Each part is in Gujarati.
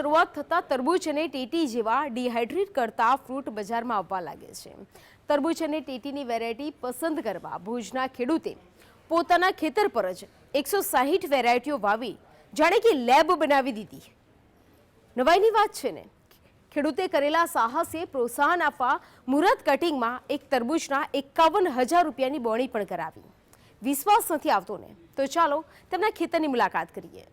શરૂઆત થતાં તરબૂચ અને ટેટી જેવા ડિહાઇડ્રેટ કરતા ફ્રૂટ બજારમાં આવવા લાગે છે. તરબૂચ અને ટેટીની વેરાયટી પસંદ કરવા ભુજના ખેડૂતે પોતાના ખેતર પર જ એકસો સાહીઠ વેરાયટીઓ વાવી જાણે કે લેબ બનાવી દીધી. નવાઈની વાત છે ને, ખેડૂતે કરેલા સાહસે પ્રોત્સાહન આપવા મુહૂર્ત કટિંગમાં એક તરબૂચના એકાવન હજાર રૂપિયાની બોણી પણ કરાવી. વિશ્વાસ નથી આવતો ને. તો ચાલો તેમના ખેતરની મુલાકાત કરીએ.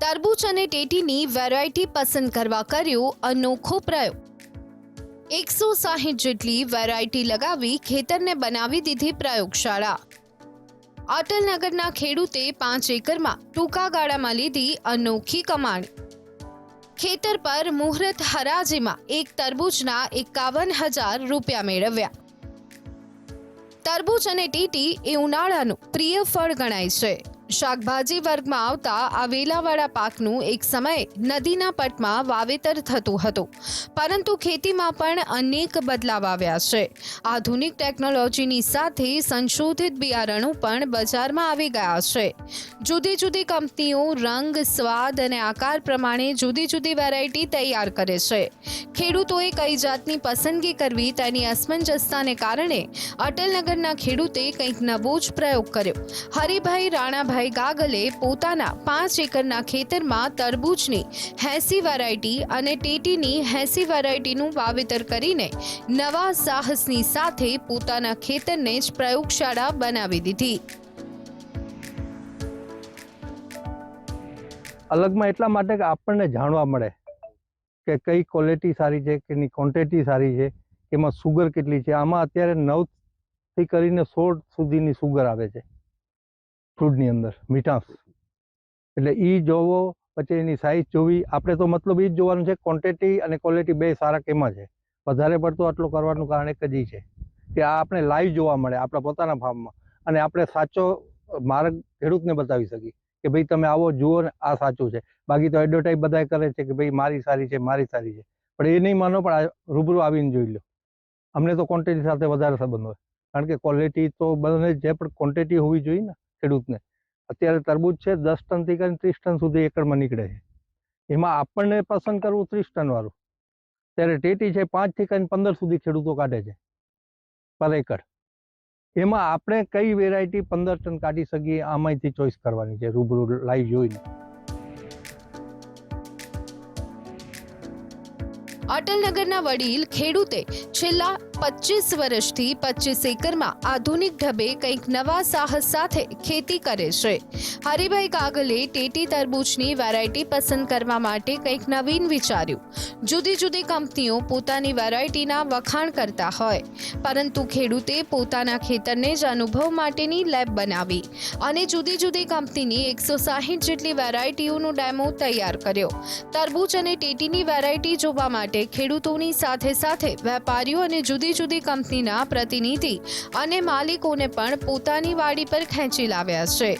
તરબૂચ અને ટેટીની વેરાયટી પસંદ કરવા કર્યો અનોખો પ્રયોગ. એકસો સાહીઠ જેટલી વેરાયટી લગાવી ખેતરને બનાવી દીધી પ્રયોગશાળા. અટલનગરના ખેડૂતે પાંચ એકરમાં ટૂંકા ગાળામાં લીધી અનોખી કમાણી. ખેતર પર મુહૂર્ત હરાજીમાં એક તરબૂચના એકાવન હજાર રૂપિયા મેળવ્યા. તરબૂચ અને ટીટી એ ઉનાળાનું પ્રિય ફળ ગણાય છે. શાકભાજી વર્ગમાં આવતા આ વેલાવાળા પાકનું એક સમયે નદીના પટમાં વાવેતર થતું હતું. પરંતુ ખેતીમાં પણ અનેક બદલાવ આવ્યા છે. આધુનિક ટેકનોલોજીની સાથે સંશોધિત બિયારણો પણ બજારમાં આવી ગયા છે. જુદી જુદી કંપનીઓ રંગ, સ્વાદ અને આકાર પ્રમાણે જુદી જુદી વેરાયટી તૈયાર કરે છે. ખેડૂતોએ કઈ જાતની પસંદગી કરવી તેની અસમંજસતાને કારણે અટલનગરના ખેડૂતે કંઈક નવો જ પ્રયોગ કર્યો. હરિભાઈ રાણાભાઈ ગાગલે પોતાના પાંચ એકરના ખેતરમાં તરબૂચની હેસી વેરાયટી અને ટેટીની હેસી વેરાયટીનું વાવેતર કરીને નવા સાહસની સાથે પોતાના ખેતરને જ પ્રયોગશાળા બનાવી દીધી. અલગમાં એટલા માટે કે આપણને જાણવા મળે કે કઈ ક્વોલિટી સારી છે કે એની ક્વોન્ટિટી સારી છે એમાં સુગર કેટલી છે. આમાં અત્યારે નવથી કરીને સોળ સુધીની સુગર આવે છે. ફ્રૂટની અંદર, મીઠાશ. એટલે એ જોવો, પછી એની સાઇઝ જોવી. આપણે તો મતલબ એ જ જોવાનું છે ક્વોન્ટિટી અને ક્વોલિટી બે સારા કેમાં છે. વધારે પડતું આટલું કરવાનું કારણ એક જ છે, કે આ આપણે લાઈવ જોવા મળે, આપણા પોતાના ફાર્મમાં અને આપણે સાચો માર્ગ ખેડૂતને બતાવી શકીએ, કે ભાઈ તમે આવો, જુઓ ને આ સાચું છે. બાકી તો એડવર્ટાઈઝ બધા કરે છે કે ભાઈ મારી સારી છે, મારી સારી છે. પણ એ નહીં માનો, પણ રૂબરૂ આવીને જોઈ લો. અમને તો ક્વોન્ટિટી સાથે વધારે સંબંધ હોય. કારણ કે ક્વોલિટી તો બને જે પણ ક્વોન્ટિટી હોવી જોઈએ ને. ખેડૂતને. અત્યારે તરબૂચ છે દસ ટનથી કરીને ત્રીસ ટન સુધી એકરમાં નીકળે છે. એમાં આપણને પસંદ કરવું ત્રીસ ટનવાળું ત્યારે ટેટી છે પાંચથી કરીને પંદર સુધી ખેડૂતો કાઢે છે. પર એકર. એમાં આપણે કઈ વેરાયટી પંદર ટન કાઢી શકીએ, આમાંથી ચોઈસ કરવાની છે. રૂબરૂ લાઈવ જોઈને. અટલનગરના વડીલ ખેડૂતે છેલ્લા પચીસ વર્ષથી પચીસ એકરમાં આધુનિક ઢબે કંઈક નવા સાહસ સાથે ખેતી કરે છે. હરિભાઈ કાગલે ટેટી તરબૂચની વેરાયટી પસંદ કરવા માટે કંઈક નવીન વિચાર્યું. જુદી જુદી કંપનીઓ પોતાની વેરાયટીના વખાણ કરતા હોય, પરંતુ ખેડૂતે પોતાના ખેતરને જ અનુભવ માટેની લેબ બનાવી અને જુદી જુદી કંપનીની એકસો સાહીઠ જેટલી વેરાયટીઓનો ડેમો તૈયાર કર્યો. તરબૂચ અને ટેટીની વેરાયટી જોવા માટે ખેડૂતોની સાથે સાથે વેપારીઓ અને જુદી જુદી કંપનીના પ્રતિનિધિ અને માલિકોને પણ પોતાની વાડી પર ખેંચી લાવ્યા છે.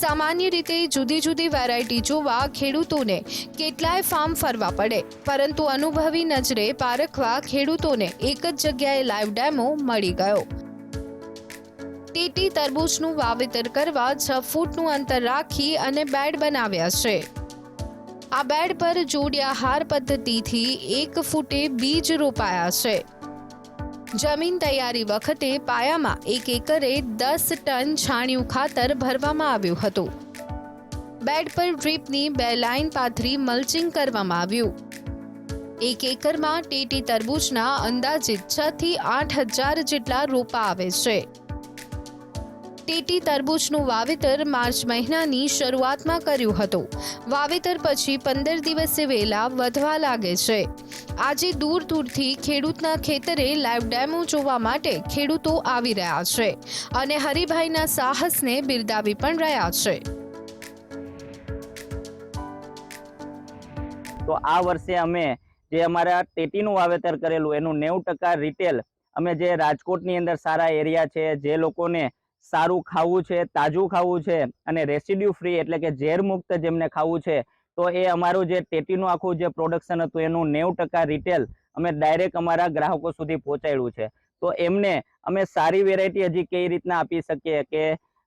સામાન્ય રીતે જુદી જુદી વેરાયટી જોવા ખેડૂતોને કેટલાય ફાર્મ ફરવા પડે, પરંતુ અનુભવી નજરે પારખવા ખેડૂતોને એક જ જગ્યાએ લાઈવ ડેમો મળી ગયો. ટીટી તરબૂચનું વાવેતર કરવા છ ફૂટનું અંતર રાખી અને બેડ બનાવ્યા છે. આ બેડ પર જોડિયા હાર પદ્ધતિથી એક ફૂટે બીજ રોપાયા છે. જમીન તૈયારી વખતે પાયામાં એક એકરે દસ ટન છાણિયું ખાતર ભરવામાં આવ્યું હતું. બેડ પર ડ્રીપની બે લાઇન પાથરી મલ્ચિંગ કરવામાં આવ્યું. એક એકરમાં ટેટી તરબૂચના અંદાજિત છ થી આઠ હજાર જેટલા રોપા આવે છે. ટેટી તરબૂચનું વાવેતર માર્ચ મહિનાની શરૂઆતમાં કર્યું હતું. વાવેતર પછી પંદર દિવસે વેલા વધવા લાગે છે. આજે દૂર દૂરથી ખેડૂતના ખેતરે લાઈવ ડેમો જોવા માટે ખેડૂતો આવી રહ્યા છે અને હરિભાઈના સાહસને બિરદાવી પણ રહ્યા છે. તો આ વર્ષે અમે જે અમારા ટેટીનું વાવેતર કરેલું, એનું નેવું ટકા રિટેલ અમે જે રાજકોટની અંદર સારા એરિયા છે, જે લોકોને સારું ખાવું છે, તાજું ખાવું છે અને રેસિડ્યુ ફ્રી એટલે કે ઝેર મુક્ત જેમને ખાવું છે, તો એ અમારું જે ટેટીનું આખું જે પ્રોડક્શન હતું એનું નેવું ટકા રિટેલ અમે ડાયરેક્ટ અમારા ગ્રાહકો સુધી પહોંચાડ્યું છે. તો એમને અમે સારી વેરાયટી હજી કઈ રીતના આપી શકીએ કે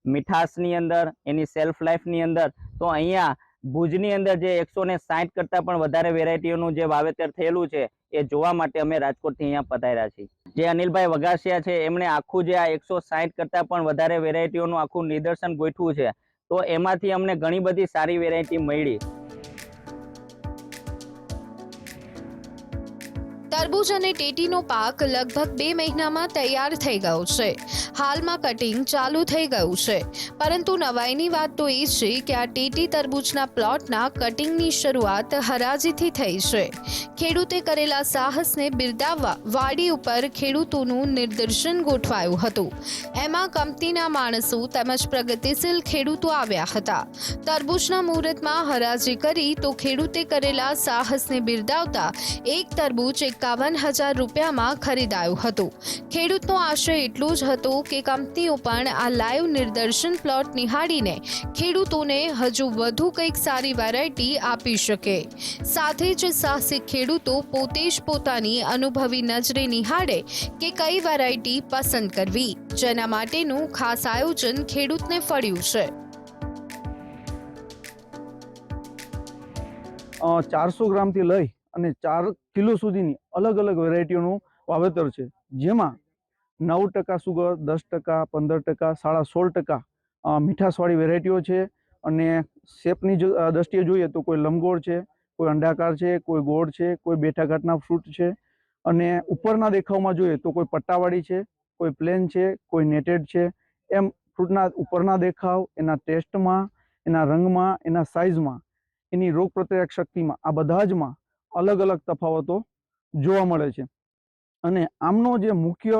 મીઠાશની અંદર, એની સેલ્ફ લાઈફની અંદર, તો અહીંયા ભુજની અંદર જે એકસો ને સાઠ કરતા પણ વધારે વેરાયટીઓનું જે વાવેતર થયેલું છે, એ જોવા માટે અમે રાજકોટથી અહીંયા પધાર્યા છીએ. જે અનિલભાઈ વગાસિયા છે, એમણે આખું જે આ એકસો સાહીઠ કરતા પણ વધારે વેરાયટીઓનું આખું નિદર્શન ગોઠવું છે. તો એમાંથી અમને ઘણી બધી સારી વેરાયટી મળી. તરબૂચ અને ટેટીનો પાક લગભગ બે મહિનામાં તૈયાર થઈ ગયો છે. હાલમાં કટિંગ ચાલુ થઈ ગયું છે. પરંતુ નવાઈની વાત તો એ છે કે આ ટેટી તરબૂચના પ્લોટના કટિંગની શરૂઆત હરાજીથી થઈ છે. ખેડૂતે કરેલા સાહસને બિરદાવવા વાડી ઉપર ખેડૂતોનું નિદર્શન ગોઠવાયું હતું. એમાં કંપનીના માણસો તેમજ પ્રગતિશીલ ખેડૂતો આવ્યા હતા. તરબૂચના મુહૂર્તમાં હરાજી કરી તો ખેડૂતે કરેલા સાહસને બિરદાવતા એક તરબૂચ એકાવન હજાર રૂપિયામાં ખરીદાયું હતું. ખેડૂતનો આશય એટલો જ હતો કે કંપનીઓ પણ આ લાઈવ નિદર્શન પ્લોટ નિહાળીને ખેડૂતોને હજુ વધુ કંઈક સારી વેરાયટી આપી શકે. સાથે જ સાહસિક ખેડૂતો પોતે જ પોતાની અનુભવી નજરે નિહાળે કે કઈ વેરાયટી પસંદ કરવી. જેના માટેનું ખાસ આયોજન ખેડૂતને ફળ્યું છે. ચારસો ગ્રામથી લઈ અને ચાર કિલો સુધીની અલગ અલગ વેરાયટીઓનું વાવેતર છે. જેમાં નવ ટકા સુગર, દસ ટકા, પંદર ટકા, સાડા સોળ ટકા મીઠાશવાળી વેરાયટીઓ છે અને શેપની દ્રષ્ટિએ જોઈએ તો કોઈ લંબગોળ છે, કોઈ અંડાકાર છે, કોઈ ગોળ છે, કોઈ બેઠા ઘાટના ફ્રૂટ છે અને ઉપરના દેખાવમાં જોઈએ તો કોઈ પટ્ટાવાળી છે, કોઈ પ્લેન છે, કોઈ નેટેડ છે. એમ ફ્રૂટના ઉપરના દેખાવ, એના ટેસ્ટમાં, એના રંગમાં, એના સાઇઝમાં, એની રોગ પ્રતિકારક શક્તિમાં આ બધા જમાં અલગ અલગ તફાવતો જોવા મળે છે. અને આમનો જે મુખ્ય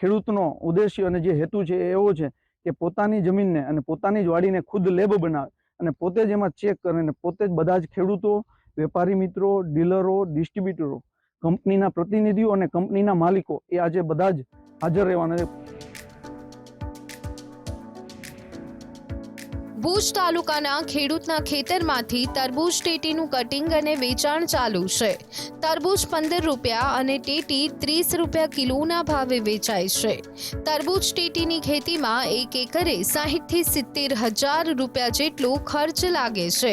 ખેડૂતનો ઉદ્દેશ્ય અને જે હેતુ છે એ એવો છે કે પોતાની જમીનને અને પોતાની જ વાડીને ખુદ લેબ બનાવે અને પોતે જ એમાં ચેક કરે અને પોતે જ બધા જ ખેડૂતો, વેપારી મિત્રો, ડીલરો, ડિસ્ટ્રીબ્યુટરો, કંપનીના પ્રતિનિધિઓ અને કંપનીના માલિકો એ આજે બધા જ હાજર રહેવાના છે. ભુજ તાલુકાના ખેડૂતના ખેતરમાંથી તરબૂચ ટેટીનું કટિંગ અને વેચાણ ચાલુ છે. તરબૂચ પંદર રૂપિયા અને ટેટી ત્રીસ રૂપિયા કિલોના ભાવે વેચાય છે. તરબૂચ ટેટીની ખેતીમાં એક એકરે સાહીઠથી સિત્તેર હજાર રૂપિયા જેટલો ખર્ચ લાગે છે.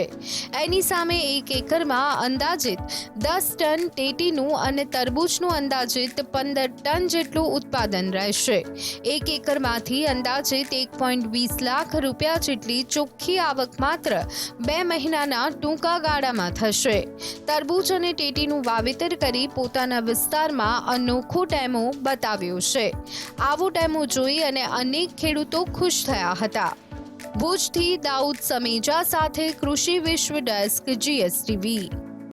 એની સામે એક એકરમાં અંદાજિત દસ ટન ટેટીનું અને તરબૂચનું અંદાજિત પંદર ટન જેટલું ઉત્પાદન રહેશે. એક એકરમાંથી અંદાજિત એક પોઈન્ટ વીસ લાખ રૂપિયા જેટલી ચોખ્ખી આવક માત્ર બે મહિનાના ટૂંકા ગાળામાં થશે. તરબૂચ અને ટેટીનું વાવેતર કરી પોતાના વિસ્તારમાં અનોખો ડેમો બતાવ્યો છે. આવો ડેમો જોઈ અને અનેક ખેડૂતો ખુશ થયા હતા. ભુજથી દાઉદ સમેજા સાથે કૃષિ વિશ્વ ડેસ્ક, જીએસટીવી.